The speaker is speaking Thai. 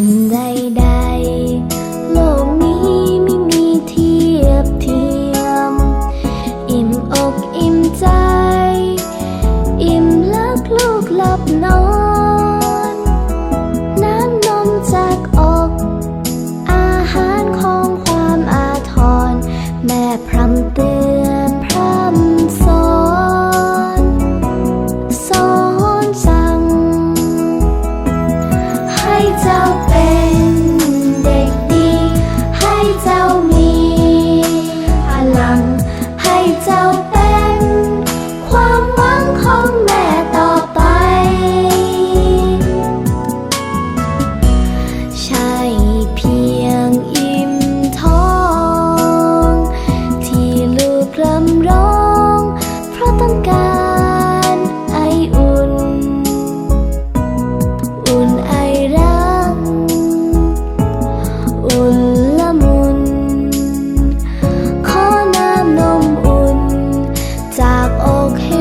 สิ่งใดๆ โลกนี้ไม่มีเทียบเทียม อิ่มอกอิ่มใจ อิ่มลักลูกหลับนอน น้ำนมจากอก อาหารของความอาทร แม่พร่ำ okay